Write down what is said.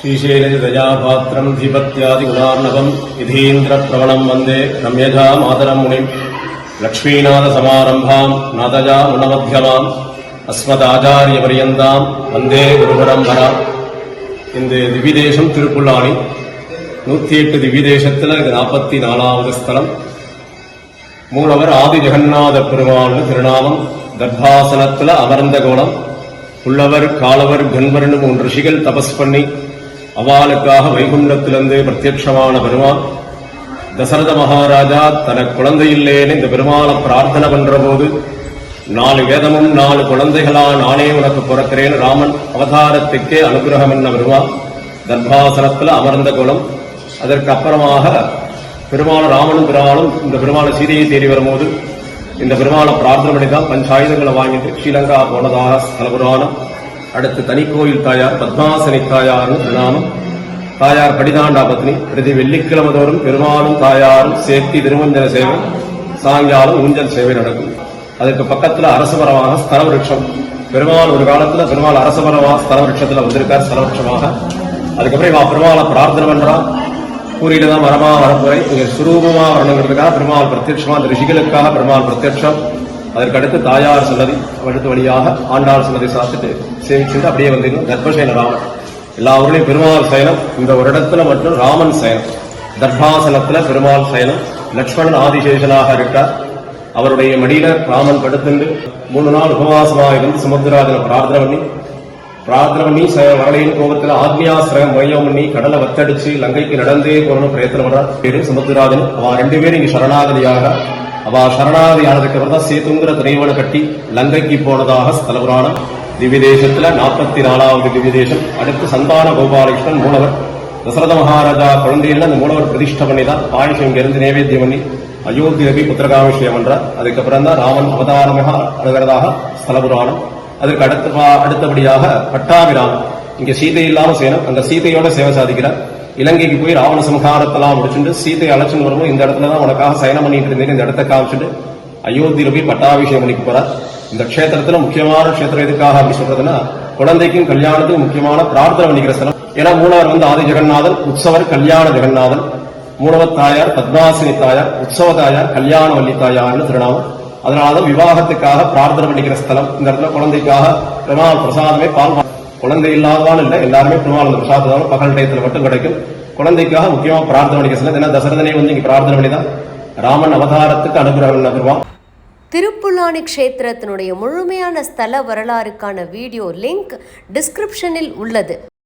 श्रीशैलजदयापात्रम् धीपत्यादिगुणार्णवम् यधीन्द्रप्रवणम् वन्दे रम्यजा मातरम् मुनिम् लक्ष्मीनाथसमारम्भाम् नादजा मुनमध्यमाम् अस्मदाचार्यपर्यन्ताम् वन्दே குருபரம்பரா இந்த திவ்யதேசம் திருப்புல்லாணி நூத்தி எட்டு திவ்யதேசத்துல இது நாற்பத்தி நாலாவது ஸ்தலம் மூலவர் ஆதி ஜெகநாத பெருமாள்னு திருநாமம் தர்பாசனத்துல அமர்ந்த கோலம் புல்லவர் காலவர் கண்வர்னு மூன்று ரிஷிகள் தபஸ் பண்ணி அவாளுக்காக வைகுண்டத்திலிருந்து பிரத்யட்சமான பெருமான். தசரத மகாராஜா தனக்கு குழந்தை இல்லேன்னு இந்த பெருமாளை பிரார்த்தனை பண்ற போது நாலு வேதமும் நாலு குழந்தைகளா நானே உனக்கு பிறக்கிறேன் ராமன். அவதாரத்துக்கே அனுகிரகம் என்ன பெருமான்? தர்பாசனத்துல அமர்ந்த குலம். அதற்கு அப்புறமாக பெருமாள் ராமனும் பெருமாளும் இந்த பெருமாளை சீதையை தேடி வரும்போது இந்த பெருமாளை பிரார்த்தனை பண்ணி தான் பஞ்சாயுதங்களை வாங்கிட்டு ஸ்ரீலங்கா போனதாக ஸ்தல புராணம் அடுத்து தனிக்கோயில் தாயார் பத்மாசனி தாயாரும் திருநாமம் தாயார் படிதாண்டா பத்னி பிரதி வெள்ளிக்கிழமை தோறும் பெருமாளும் தாயாரும் சேர்த்தி திருமஞ்சன சேவை சாயங்காலம் ஊஞ்சல் சேவை நடக்கும். அதுக்கு பக்கத்துல அரசபரமாக ஸ்தல விருட்சம் பெருமாள் ஒரு காலத்துல பெருமாள் அரசபரமாக ஸ்தல வந்திருக்கார் ஸ்தல விருட்சமாக அதுக்கப்புறம் இவன் பெருமாளை பிரார்த்தனை பண்றான் கூறியில தான் வரமா வரப்புரை இங்க சுரூபமா வரணுங்கிறதுக்காக பெருமாள் பிரத்யட்சமா அந்த ரிஷிகளுக்காக பெருமாள் பிரத்யட்சம். அதற்கடுத்து தாயார் சன்னதி அடுத்த வழியாக ஆண்டாள் சன்னதி சாப்பிட்டு சேவிச்சுட்டு அப்படியே வந்தீங்க கர்ப்பசேன ராமன். எல்லா ஊர்லேயும் பெருமாள் சயனம் இந்த ஒரு இடத்துல மட்டும் ராமன் சயனம். தர்பாசனத்துல பெருமாள் சயனம். லக்ஷ்மணன் ஆதிசேஷனாக இருக்கார். அவருடைய மடியில ராமன் படுத்துண்டு மூணு நாள் உபவாசமாக இருந்து சமுத்திராஜனை பிரார்த்தனை பண்ணி பிரார்த்தனை பண்ணி ச- வரலையின் கோபத்தில் ஆத்மியாசிரம் மையம் பண்ணி கடலை வத்தடிச்சு லங்கைக்கு நடந்தே போகணும் பிரயத்தனம் பண்றார் பேரு சுமுத்திராஜன். அவன் ரெண்டு பேரும் இங்க சரணாகதியாக அவ சரணாகதி ஆனதுக்கு அப்புறம் தான் சேத்துங்கிற துணைவனை கட்டி லங்கைக்கு போனதாக ஸ்தல புராணம். திவ்ய தேசத்துல நாற்பத்தி நாலாவது திவ்ய தேசம் அடுத்து சந்தான கோபாலகிருஷ்ணன் மூலவர். தசரத மகாராஜா குழந்தையில அந்த மூலவர் பிரதிஷ்ட பண்ணி தான் பாயசம் இங்கிருந்து நேவேத்தியம் பண்ணி அயோத்தியில புத்திரகாபிஷேகம் என்றார் அதுக்கப்புறம் தான் ராமன் அவதாரமாக அழுகிறதாக ஸ்தல புராணம். அதற்கு அடுத்த அடுத்தபடியாக பட்டாபிராமன் இங்க சீதை இல்லாம செய்யணும் அந்த சீதையோட சேவை சாதிக்கிறார். இலங்கைக்கு போய் ராவண சம்ஹாரத்தெல்லாம் முடிச்சுட்டு சீதையை அழைச்சுன்னு வரும்போது இந்த இடத்துல தான் உனக்காக சயனம் பண்ணிட்டு இருந்தேன் இந்த இடத்த காமிச்சுட்டு அயோத்தியில போய் பட்டாபிஷேகம் பண்ணிக்க போறார். இந்த க்ஷேத்திரத்துல முக்கியமான க்ஷேத்திரம் எதுக்காக அப்படி சொல்றதுன்னா குழந்தைக்கும் கல்யாணத்துக்கும் முக்கியமான பிரார்த்தனை பண்ணிக்கிற ஸ்தலம். ஏன்னா மூணவர் வந்து ஆதி ஜெகநாதன் உற்சவர் கல்யாண ஜெகநாதன். மூலவர் தாயார் பத்மாசினி தாயார் உற்சவ தாயார் கல்யாண வள்ளி தாயார்னு திருநாமம். அதனாலதான் விவாகத்துக்காக பிரார்த்தனை பண்ணிக்கிற ஸ்தலம். இந்த இடத்துல குழந்தைக்காக பெருமாள் பிரசாதமே பால் குழந்தை இல்லாதவான் இல்லை எல்லாருமே பெருமாள் அந்த பிரசாதம் பகல் டயத்தில் மட்டும் கிடைக்கும். குழந்தைக்காக முக்கியமாக பிரார்த்தனை பண்ணிக்கிற ஸ்தலம் ஏன்னா தசரதனை வந்து இங்கே பிரார்த்தனை பண்ணிதான் ராமன் அவதாரத்துக்கு அனுகிரகம் நகர்வான் திருப்புல்லானி க்ஷேத்திரத்தினுடைய முழுமையான ஸ்தல வரலாறுக்கான வீடியோ லிங்க் டிஸ்கிரிப்ஷனில் உள்ளது.